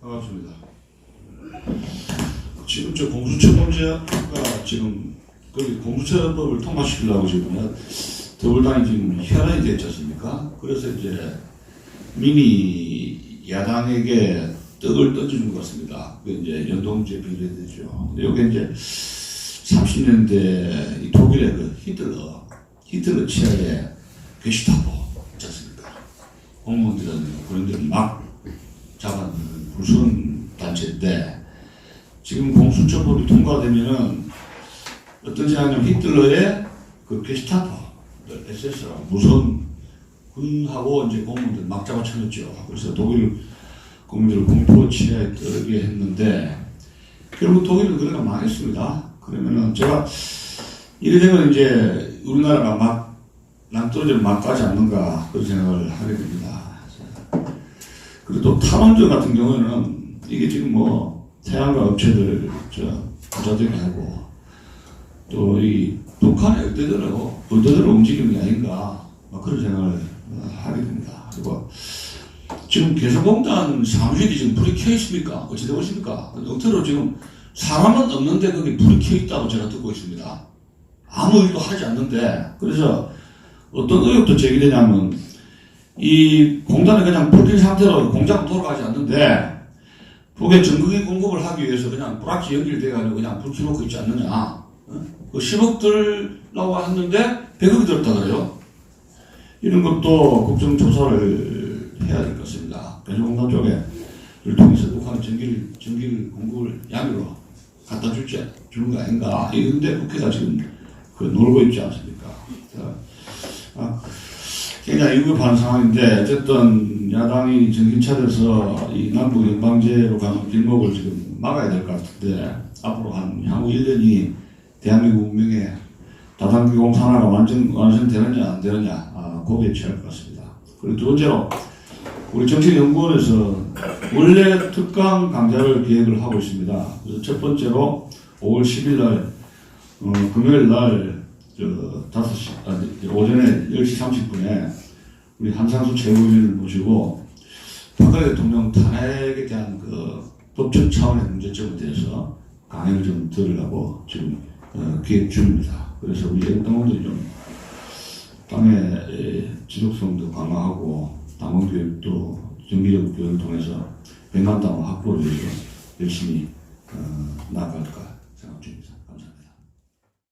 반갑습니다. 지금 저 공수처 범죄가 지금 거기 공수처법을 통과시키려고 지금 더불당이 지금 현안이 됐지 않습니까? 그래서 이제 미니 야당에게 떡을 던져준 것 같습니다. 그 이제 연동제 비례되죠. 근데 이게 이제 30년대 이 독일의 그 히틀러, 히틀러 치하의 게슈타포 있지 않습니까? 공무원들은 그런들을 막 불순 단체인데 지금 공수처법이 통과되면은 어떤 생각이냐면 히틀러의 그 게스타포, SS랑 무선 군하고 이제 공무원들 막 잡아쳐냈죠. 그래서 독일 국민들을 공포 치하에 떨게 했는데 결국 독일은 그래가 망했습니다. 그러면은 제가 이래 되면 이제 우리나라가 막 남떨어지를 막 가지 않는가 그런 생각을 하게 됩니다. 그리고 또 탈원전 같은 경우에는 이게 지금 뭐 태양과 업체들 저 부자되게 하고 또 이 북한의 의대대로 의대대로 움직이는 게 아닌가 뭐 그런 생각을 어, 하게 됩니다. 그리고 지금 개성공단 사무실이 지금 불이 켜 있습니까? 어찌 되고 있습니까? 영태로 지금 사람은 없는데 거기 불이 켜 있다고 제가 듣고 있습니다. 아무 일도 하지 않는데 그래서 어떤 의혹도 제기되냐면 이 공단이 그냥 불린 상태로 공장 돌아가지 않는데 북에 전극이 공급을 하기 위해서 그냥 불확지 연결돼가지고 그냥 불 켜놓고 있지 않느냐. 어? 그 10억 들라고 했는데 100억이 들었다 그래요. 이런 것도 국정조사를 해야 될 것 같습니다. 개성공단 쪽에를 통해서 북한의 전기를, 전기를 공급을 양으로 갖다 줄지, 주는 거 아닌가. 이런데 국회가 지금 그 놀고 있지 않습니까? 굉장히 위급한 상황인데 어쨌든 야당이 정신 차려서 이 남북 연방제로 가는 길목을 지금 막아야 될 것 같은데 앞으로 한 향후 1년이 대한민국 운명의 다단계 공산화가 완전 완성되느냐 안 되느냐 아, 고비에 처할 것 같습니다. 그리고 두 번째로 우리 정책연구원에서 원래 특강 강좌를 기획을 하고 있습니다. 그래서 첫 번째로 5월 10일 날 어, 금요일 날 저, 5시, 아, 오전에 10시 30분에 우리 한상수 최고위원을 모시고 박근혜 대통령 탄핵에 대한 그 법적 차원의 문제점에 대해서 강의를 좀 들으려고 지금 어, 기획 중입니다. 그래서 우리 애국당원들이 좀 에, 지속성도 강화하고 당원 교육도 정기적 교육을 통해서 백만 당원 확보를 위해서 열심히 어, 나아갈까